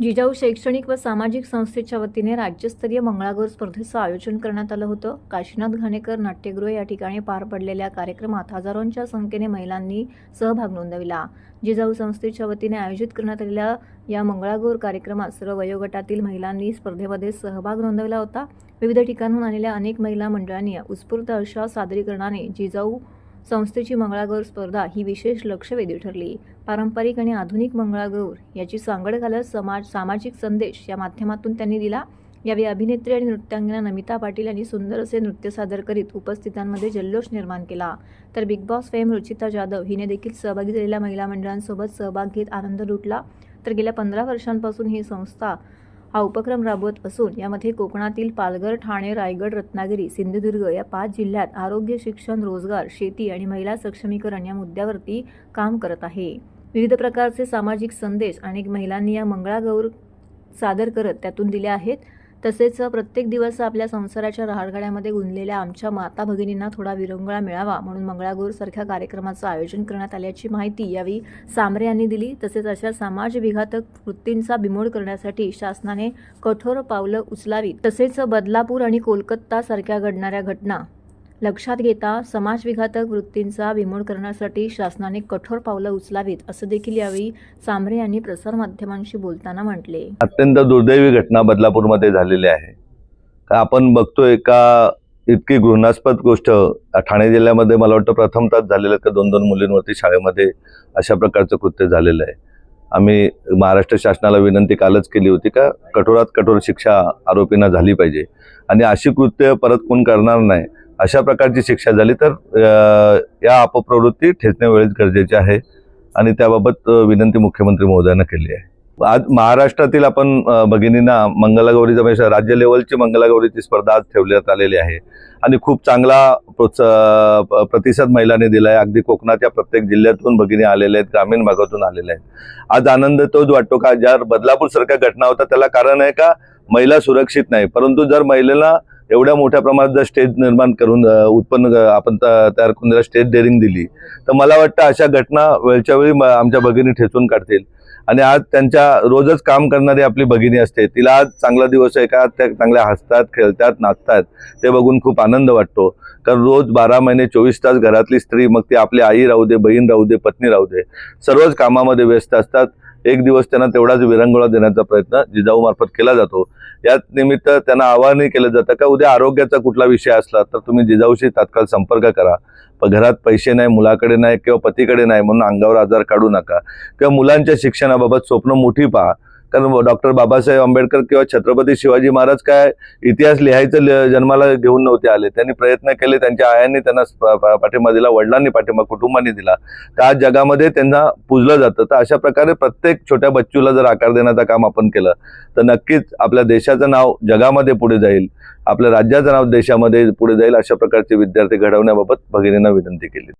जिजाऊ शैक्षणिक व सामाजिक संस्थेच्या वतीने राज्यस्तरीय मंगळागौर स्पर्धेचं आयोजन करण्यात आलं होतं. काशीनाथ घाणेकर नाट्यगृह या ठिकाणी पार पडलेल्या कार्यक्रमात हजारोंच्या संख्येने महिलांनी सहभाग नोंदविला. जिजाऊ संस्थेच्या वतीने आयोजित करण्यात आलेल्या या मंगळागौर कार्यक्रमात सर्व वयोगटातील महिलांनी स्पर्धेमध्ये सहभाग नोंदवला होता. विविध ठिकाणून आलेल्या अनेक महिला मंडळांनी उत्स्फूर्त अशा सादरीकरणाने जिजाऊ संस्थेची मंगळागौर स्पर्धा ही विशेष लक्षवेधी ठरली. पारंपरिक आणि आधुनिक मंगळागौर याची सांगड घालत समाज सामाजिक संदेश या माध्यमातून त्यांनी दिला. यावेळी अभिनेत्री आणि नृत्यांगना नमिता पाटील यांनी सुंदर असे नृत्य सादर करीत उपस्थितांमध्ये जल्लोष निर्माण केला. तर Bigg Boss fame Ruchita Jadhav हिने देखील सहभागी झालेल्या महिला मंडळांसोबत सहभाग घेत आनंद लुटला. तर गेल्या पंधरा वर्षांपासून ही संस्था हा उपक्रम राबवत असून यामध्ये कोकणातील पालघर ठाणे रायगड रत्नागिरी सिंधुदुर्ग या पाच जिल्ह्यात आरोग्य शिक्षण रोजगार शेती आणि महिला सक्षमीकरण या मुद्द्यावरती काम करत आहे. विविध प्रकारचे सामाजिक संदेश अनेक महिलांनी या मंगळागौर सादर करत त्यातून दिले आहेत. तसेच प्रत्येक दिवस आपल्या संसाराच्या रहाडगाड्यामध्ये गुंतलेल्या आमच्या माता भगिनींना थोडा विरंगुळा मिळावा म्हणून मंगळागौर सारख्या कार्यक्रमाचं आयोजन करण्यात आल्याची माहिती यावेळी सांबरे यांनी दिली. तसेच अशा समाज विघातक वृत्तींचा बिमोड करण्यासाठी शासनाने कठोर पावलं उचलावीत. तसेच बदलापूर आणि कोलकाता सारख्या घडणाऱ्या घटना लक्षात घेता समाजविघातक वृत्तींचा बिमोड करण्यासाठी शासनाने कठोर पावलं उचलावीत असं देखील यावेळी सांबरे यांनी प्रसारमाध्यमांशी बोलताना म्हटले. अत्यंत दुर्दैवी घटना बदलापूरमध्ये झालेली आहे. का आपण बघतोय का इतकी घृणास्पद गोष्ट? ठाणे जिल्ह्यामध्ये मला वाटतं प्रथमतच झालेलं का दोन दोन मुलींवरती शाळेमध्ये अशा प्रकारचं कृत्य झालेलं आहे. आम्ही महाराष्ट्र शासनाला विनंती कालच केली होती का कठोरात कठोर शिक्षा आरोपींना झाली पाहिजे. आणि अशी कृत्य परत कोण करणार नाही? अशा प्रकारची शिक्षा झाली तर या अपप्रवृत्ती ठेचणे वेळेस गरजेचे आहे आणि त्याबाबत विनंती मुख्यमंत्री महोदयांना केली आहे. आज महाराष्ट्रातील आपण भगिनींना मंगलागौरीचा म्हणजे राज्य लेवलची मंगलागौरीची स्पर्धा आज ठेवण्यात आलेली आहे. आणि खूप चांगला प्रोत्सा प- प्रतिसाद महिलांनी दिला आहे अगदी कोकणाच्या प्रत्येक जिल्ह्यातून भगिनी आलेल्या आहेत ग्रामीण भागातून आलेल्या आहेत. आज आनंद तोच वाटतो का? ज्या बदलापूर सारख्या घटना होत्या त्याला कारण आहे का? महिला सुरक्षित नाही. परंतु जर महिलेला एवढ्या मोठ्या प्रमाणात जर स्टेज निर्माण करून उत्पन्न आपण त- तयार करून त्याला स्टेज डेअरिंग दिली तर मला वाटतं अशा घटना वेळच्या वेळी आमच्या भगिनी ठेचून काढतील. आणि आज त्यांच्या रोजच काम करणारी आपली भगिनी असते. तिला आज चांगला दिवस आहे का? त्या चांगल्या हसतात खेळतात नाचतात. ते बघून खूप आनंद वाटतो. कारण रोज बारा महिने चोवीस तास घरातली स्त्री मग ती आपली आई राहू दे बहीण राहू दे पत्नी राहू दे सर्वच कामामध्ये व्यस्त असतात. एक दिवस त्यांना तेवढाच विरंगुळा देण्याचा प्रयत्न जिजाऊ मार्फत केला जातो. याच निमित्त त्यांना आवाहनही केलं जातं का उद्या आरोग्याचा कुठला विषय असला तर तुम्ही जिजाऊशी तात्काळ संपर्क करा. प- घरात पैसे नाही मुलाकडे नाही किंवा पतीकडे नाही म्हणून अंगावर आजार काढू नका. किंवा मुलांच्या शिक्षणाबाबत स्वप्न मोठी पहा. कारण डॉक्टर बाबासाहेब आंबेडकर किंवा छत्रपती शिवाजी महाराज काय इतिहास लिहायचं जन्माला घेऊन नव्हते आले. त्यांनी प्रयत्न केले त्यांच्या आयांनी त्यांना पाठिंबा दिला वडिलांनी पाठिंबा कुटुंबांनी दिला. तर आज जगामध्ये त्यांना पुजलं जातं. तर अशा प्रकारे प्रत्येक छोट्या बच्चूला जर आकार देण्याचं काम आपण केलं तर नक्कीच आपल्या देशाचं नाव जगामध्ये पुढे जाईल. आपल्या राज्याचं नाव देशामध्ये पुढे जाईल अशा प्रकारचे विद्यार्थी घडवण्याबाबत भगिनींना विनंती केली.